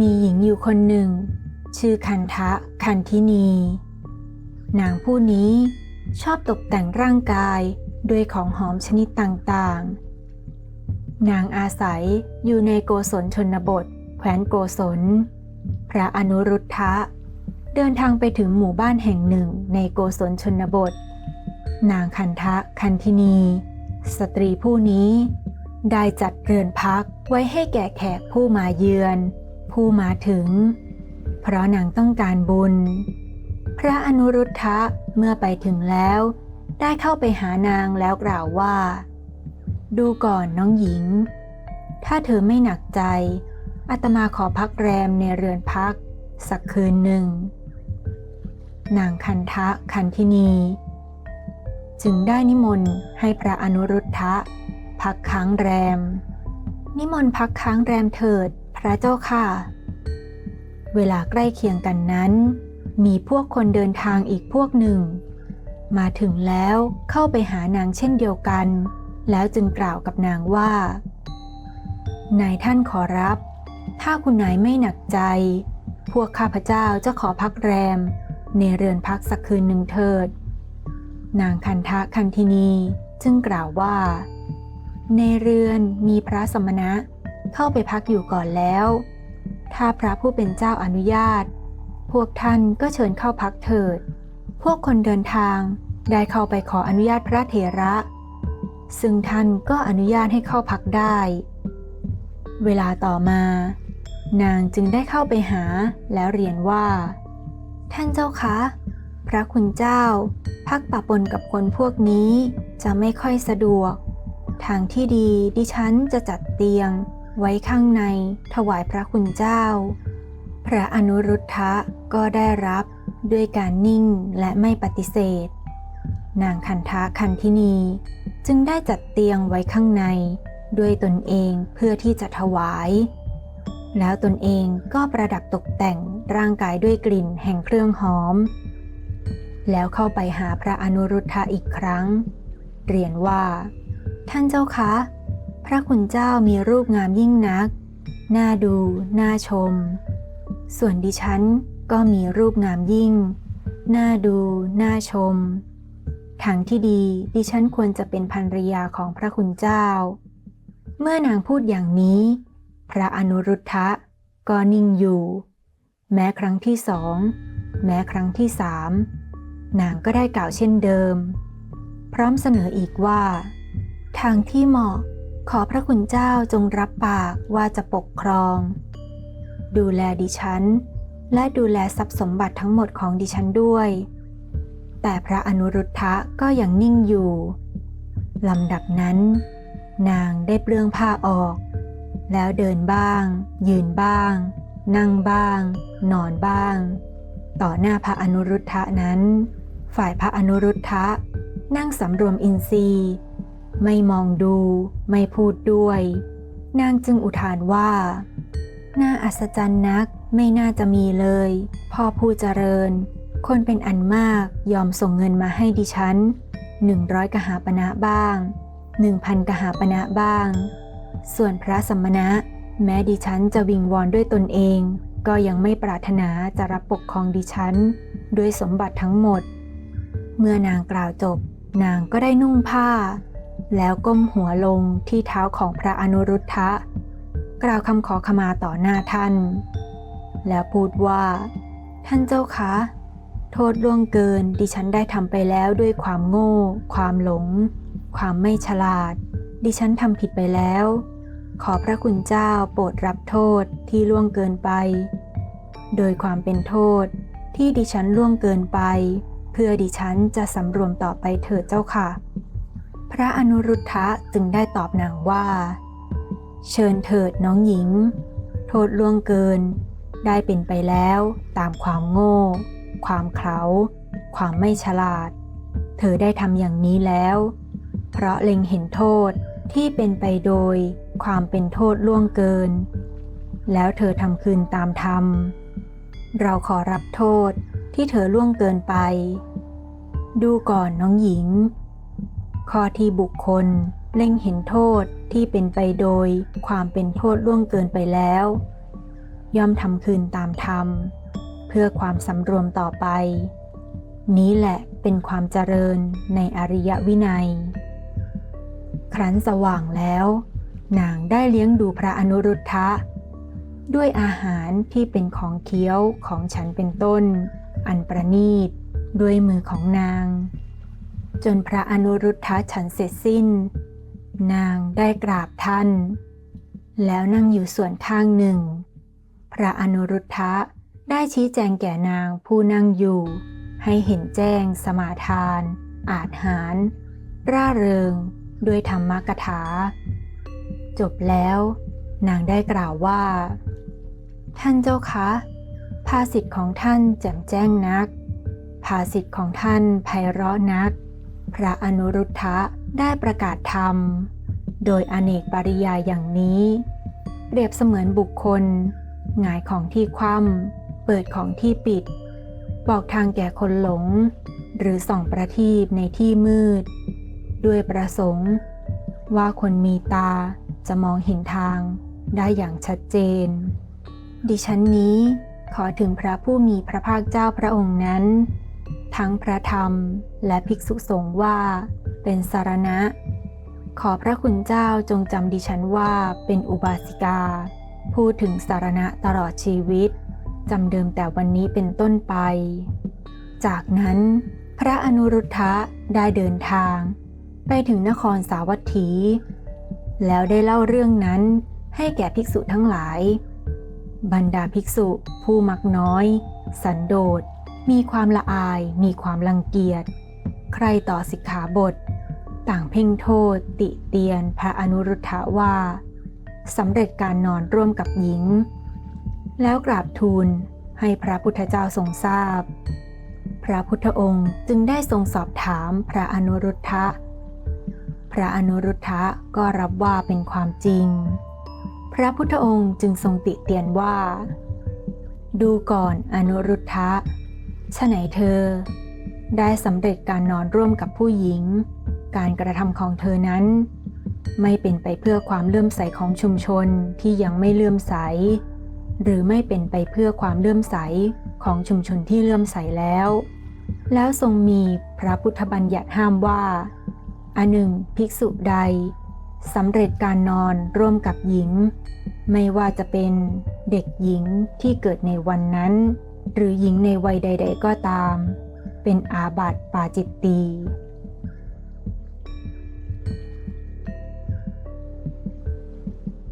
มีหญิงอยู่คนหนึ่ง ชื่อคันทะคันทินี นางผู้นี้ชอบตกแต่งร่างกายด้วยของหอมชนิดต่างๆ นางอาศัยอยู่ในโกศลชนบท แขวนโกศล พระอนุรุทธะ เดินทางไปถึงหมู่บ้านแห่งหนึ่งในโกศลชนบท นางคันทะคันทินี สตรีผู้นี้ ได้จัดเรือนพักไว้ให้แก่แขกผู้มาเยือน ผู้มาถึง เพราะนางต้องการบุญ พระอนุรุทธะเมื่อไปถึงแล้ว ได้เข้าไปหานางแล้วกล่าวว่า ดูก่อนน้องหญิง ถ้าเธอไม่หนักใจอาตมาขอพักแรมในเรือนพัก สักคืนหนึ่ง นางคันทะคันทินีจึงได้นิมนต์ให้พระอนุรุทธะพักค้างแรม นิมนต์พักค้างแรมเถิด ระเจ้าค่ะ เวลาใกล้เคียงกันนั้น มีพวกคนเดินทางอีกพวกหนึ่ง มาถึงแล้วเข้าไปหานางเช่นเดียวกัน แล้วจึงกล่าวกับนางว่า นายท่านขอรับ ถ้าคุณนายไม่หนักใจ พวกข้าพเจ้าจะขอพักแรม ในเรือนพักสักคืนหนึ่งเถิด นางคันทะคันทินีจึงกล่าวว่า ในเรือนมีพระสมณะ เข้าไปพักอยู่ก่อนแล้ว ถ้าพระผู้เป็นเจ้าอนุญาต พวกท่านก็เชิญเข้าพักเถิด พวกคนเดินทางได้เข้าไปขออนุญาตพระเถระ ซึ่งท่านก็อนุญาตให้เข้าพักได้ เวลาต่อมา นางจึงได้เข้าไปหาแล้วเรียนว่า ท่านเจ้าคะพระคุณเจ้า พักปะปนกับคนพวกนี้จะไม่ค่อยสะดวก ทางที่ดีดิฉันจะจัดเตียง ไว้ข้างในถวายพระคุณเจ้า พระอนุรุทธะก็ได้รับด้วยการนิ่งและไม่ปฏิเสธ นางคันทะคันทินีจึงได้จัดเตียงไว้ข้างใน ด้วยตนเองเพื่อที่จะถวาย แล้วตนเองก็ประดับตกแต่งร่างกายด้วยกลิ่นแห่งเครื่องหอม แล้วเข้าไปหาพระอนุรุทธะอีกครั้ง เรียนว่า ท่านเจ้าคะ พระคุณเจ้ามีรูปงามยิ่งนัก น่าดู น่าชม ส่วนดิฉันก็มีรูปงามยิ่ง น่าดู น่าชม ทางที่ดีดิฉันควรจะเป็นภรรยาของพระคุณเจ้า เมื่อนางพูดอย่างนี้ พระอนุรุทธะก็นิ่งอยู่ แม้ครั้งที่สอง แม้ครั้งที่สาม นางก็ได้กล่าวเช่นเดิม พร้อมเสนออีกว่า ทางที่เหมาะ ขอพระคุณเจ้าจงรับปากว่าจะปกครอง ดูแลดิฉัน และดูแลทรัพย์สมบัติทั้งหมดของดิฉันด้วย แต่พระอนุรุทธะก็ยังนิ่งอยู่ลำดับนั้น นางได้เปลื้องผ้าออก แล้วเดินบ้าง ยืนบ้าง นั่งบ้าง นอนบ้าง ต่อหน้าพระอนุรุทธะนั้น ฝ่ายพระอนุรุทธะนั่งสำรวมอินทรีย์ ไม่มองดู ไม่พูดด้วย นางจึงอุทานว่า น่าอัศจรรย์นักไม่น่าจะมีเลย พ่อผู้เจริญ คนเป็นอันมากยอมส่งเงินมาให้ดิฉันหนึ่งร้อยกหาปณะบ้างหนึ่งพันกหาปณะบ้าง ส่วนพระสมณะ แม้ดิฉันจะวิงวอนด้วยตนเอง ก็ยังไม่ปรารถนาจะรับปกครองดิฉัน ด้วยสมบัติทั้งหมด เมื่อนางกล่าวจบ นางก็ได้นุ่งผ้า แล้วก้มหัวลงที่เท้าของพระอนุรุทธะ กล่าวคำขอขมาต่อหน้าท่าน แล้วพูดว่า ท่านเจ้าคะ โทษล่วงเกินดิฉันได้ทำไปแล้วด้วยความโง่ ความหลง ความไม่ฉลาด ดิฉันทำผิดไปแล้ว ขอพระคุณเจ้าโปรดรับโทษที่ล่วงเกินไป โดยความเป็นโทษที่ดิฉันล่วงเกินไป เพื่อดิฉันจะสำรวมต่อไปเถิดเจ้าค่ะ พระอนุรุทธะจึงได้ตอบนางว่า เชิญเถิดน้องหญิง โทษล่วงเกิน ได้เป็นไปแล้วตามความโง่ ความเขลาความไม่ฉลาด เธอได้ทำอย่างนี้แล้ว เพราะเล็งเห็นโทษที่เป็นไปโดยความเป็นโทษล่วงเกิน แล้วเธอทำคืนตามธรรม เราขอรับโทษที่เธอล่วงเกินไป ดูก่อนน้องหญิง ข้อที่บุคคลเล็งเห็นโทษที่เป็นไปโดยความเป็นโทษล่วงเกินไปแล้ว ย่อมทำคืนตามธรรม เพื่อความสำรวมต่อไป นี้แหละเป็นความเจริญในอริยวินัย ครั้นสว่างแล้ว นางได้เลี้ยงดูพระอนุรุทธะ ด้วยอาหารที่เป็นของเคี้ยวของฉันเป็นต้น อันประณีตด้วยมือของนาง จนพระอนุรุทธะฉันเสร็จสิ้น นางได้กราบท่าน แล้วนั่งอยู่ส่วนข้างหนึ่ง พระอนุรุทธะได้ชี้แจงแก่นางผู้นั่งอยู่ ให้เห็นแจ้งสมาทาน อาจหาร ร่าเริง ด้วยธรรมกถา จบแล้ว นางได้กล่าวว่า ท่านเจ้าคะภาสิทธิ์ของท่านแจ่มแจ้งนัก ภาสิทธิ์ของท่านไพเราะนัก พระอนุรุทธะได้ประกาศธรรม โดยอเนกปริยายอย่างนี้ เปรียบเสมือนบุคคลหงายของที่คว่ำเปิดของที่ปิด บอกทางแก่คนหลง หรือส่องประทีปในที่มืด ด้วยประสงค์ ว่าคนมีตาจะมองเห็นทางได้อย่างชัดเจน ดิฉันนี้ขอถึงพระผู้มีพระภาคเจ้าพระองค์นั้น ทั้งพระธรรมและภิกษุสงฆ์ว่า เป็นสารณะ ขอพระคุณเจ้าจงจำดิฉันว่าเป็นอุบาสิกา พูดถึงสารณะตลอดชีวิตจำเดิมแต่วันนี้เป็นต้นไป จากนั้น พระอนุรุทธะได้เดินทาง ไปถึงนครสาวัตถี แล้วได้เล่าเรื่องนั้นให้แก่ภิกษุทั้งหลาย บรรดาภิกษุผู้มักน้อย สันโดษ มีความละอาย มีความรังเกียจ ใครต่อสิกขาบท ต่างเพ่งโทษ ติเตียน พระอนุรุทธะว่าสำเร็จการนอนร่วมกับหญิง แล้วกราบทูลให้พระพุทธเจ้าทรงทราบพระพุทธองค์จึงได้ทรงสอบถามพระอนุรุทธะ พระอนุรุทธะก็รับว่าเป็นความจริง พระพุทธองค์จึงทรงติเตียนว่า ดูก่อนอนุรุทธะ ฉะไหนเธอ ได้สำเร็จการนอนร่วมกับผู้หญิง การกระทำของเธอนั้น ไม่เป็นไปเพื่อความเลื่อมใสของชุมชนที่ยังไม่เลื่อมใส หรือไม่เป็นไปเพื่อความเลื่อมใสของชุมชนที่เลื่อมใสแล้ว แล้วทรงมีพระพุทธบัญญัติห้ามว่าอันหนึ่งภิกษุใดสำเร็จการนอนร่วมกับหญิง ไม่ว่าจะเป็นเด็กหญิงที่เกิดในวันนั้น หรือหญิงในวัยใด ๆ ก็ตาม เป็นอาบัติปาจิตตี